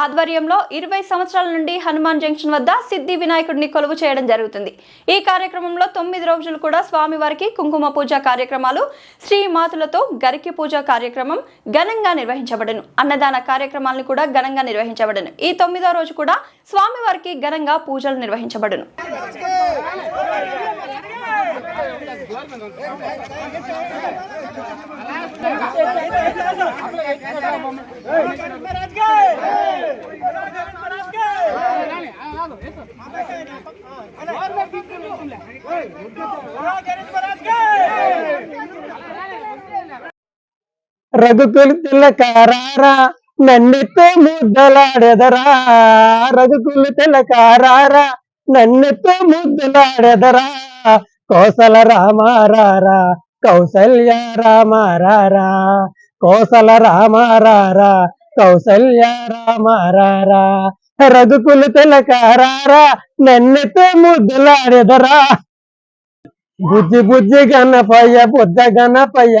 ఆధ్వర్యంలో ఇరవై సంవత్సరాల నుండి హనుమాన్ జంక్షన్ వద్ద సిద్ధి వినాయకుడిని కొలువు చేయడం జరుగుతుంది. ఈ కార్యక్రమంలో తొమ్మిది రోజులు కూడా స్వామివారికి కుంకుమ పూజ కార్యక్రమాలు శ్రీమాతులతో గరికి పూజ కార్యక్రమం ఘనంగా నిర్వహించబడను. అన్నదాన కార్యక్రమాలను కూడా ఘనంగా నిర్వహించబడను. ఈ తొమ్మిదో రోజు కూడా స్వామివారికి ఘనంగా పూజలు నిర్వహించబడును. రఘుకులు తిలకారారా నన్నెత్తో ముద్దలాడెదరా. రఘుకులు తిలకారారా నన్నెత్తో ముద్దలాడెదరా. కోసల రామారారా కౌసల్య రామారారా. కోసల రామారారా కౌసల్య రామారారా. రఘుకులు తిలకారారా నన్నెత్తో ముద్దులాడెదరా. బుజ్జి బుజ్జి గణపయ్య బుద్ధ గణపయ్య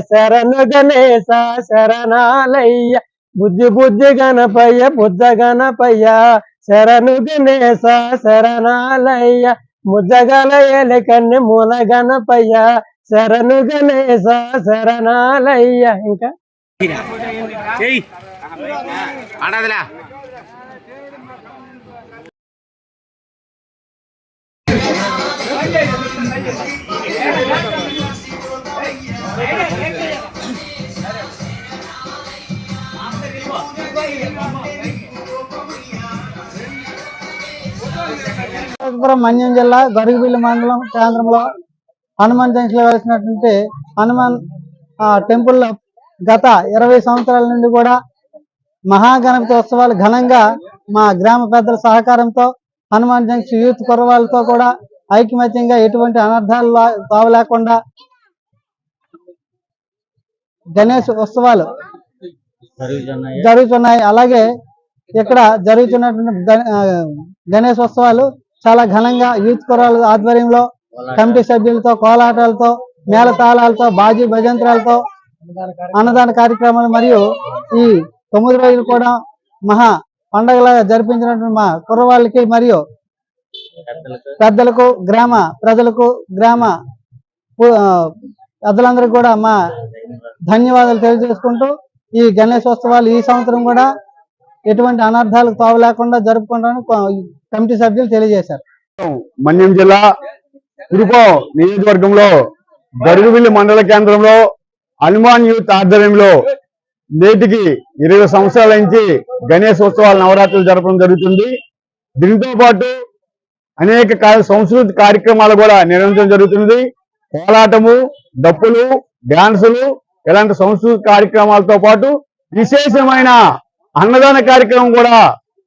శరణు గణేశ శరణాలయ్య. బుజ్జి బుజ్జి గణపయ్య బుద్ధ గణపయ్య శరణు గణేశ శరణాలయ్య. ముజ్జగల ఎలకన్ని మూల గణపయ్య శరణు గణేశ శరణాలయ్య. ఇంకా? అనంతపురం మన్యం జిల్లా గరుగుబిల్లి మండలం కేంద్రంలో హనుమాన్ జంక్షన్లో వెలిసినటువంటి హనుమాన్ ఆ, టెంపుల్ గత ఇరవై సంవత్సరాల నుండి కూడా మహాగణపతి ఉత్సవాలు ఘనంగా మా గ్రామ పెద్దల సహకారంతో హనుమాన్ జంక్షన్ యూత్ కుర్రవాళ్ళతో కూడా ఐకమత్యంగా ఎటువంటి అనర్థాలు లా- తావు లేకుండా గణేష్ ఉత్సవాలు జరుగుతున్నాయి. అలాగే ఇక్కడ జరుగుతున్నటువంటి గణేష్ ఉత్సవాలు చాలా ఘనంగా యూత్ కురాల ఆధ్వర్యంలో కమిటీ సభ్యులతో కోలాటాలతో మేళతాళాలతో బాజీ భజంత్రాలతో అన్నదాన కార్యక్రమాలు మరియు ఈ తొమ్మిది రోజులు కూడా మహా పండగలాగా జరిపించినటువంటి మా కుర్రవాళ్ళకి మరియు పెద్దలకు? గ్రామ ప్రజలకు గ్రామ. పెద్దలందరికీ కూడా మా ధన్యవాదాలు తెలియజేసుకుంటూ ఈ గణేశోత్సవాలు ఈ సంవత్సరం కూడా ఎటువంటి అనర్థాలకు తావు లేకుండా జరుపుకుంటామని కమిటీ సభ్యులు తెలియజేశారు. మన్యం జిల్లా తిరుపో నియోజకవర్గంలో గరుగువిల్లి మండల కేంద్రంలో హనుమాన్ యూత్ ఆధ్వర్యంలో నేటికి ఇరవై సంవత్సరాల నుంచి గణేష్ ఉత్సవాల నవరాత్రులు జరపడం జరుగుతుంది. దీంతో పాటు అనేక సంస్కృతి కార్యక్రమాలు కూడా నిర్వహించడం జరుగుతుంది కోలాటము డప్పులు డాన్సులు ఇలాంటి సంస్కృతి కార్యక్రమాలతో పాటు విశేషమైన అన్నదాన కార్యక్రమం కూడా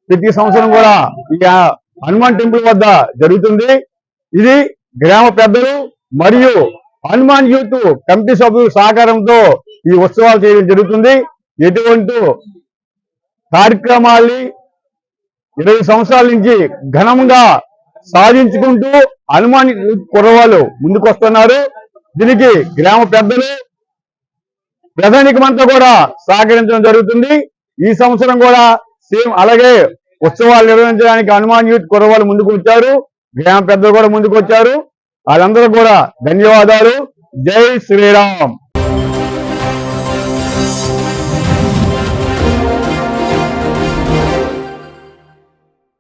ప్రతి సంవత్సరం కూడా ఈ హనుమాన్ టెంపుల్ వద్ద జరుగుతుంది. ఇది గ్రామ పెద్దలు మరియు హనుమాన్ యూత్ కమిటీ సభ్యుల సహకారంతో ఈ ఉత్సవాలు చేయడం జరుగుతుంది. ఎటువంటి కార్యక్రమాల్ని ఇరవై సంవత్సరాల నుంచి ఘనంగా సాధించుకుంటూ హనుమాన్ యూత్ కుర్రవాళ్ళు ముందుకొస్తున్నారు. దీనికి గ్రామ పెద్దలు ప్రధానికమంతా కూడా సహకరించడం జరుగుతుంది. ఈ సంవత్సరం కూడా సేమ్ అలాగే ఉత్సవాలు నిర్వహించడానికి హనుమాన్ యూత్ కుర్రవాళ్ళు ముందుకు వచ్చారు. గ్రామ పెద్దలు కూడా ముందుకు వచ్చారు. వాళ్ళందరూ కూడా ధన్యవాదాలు. జై శ్రీరామ్.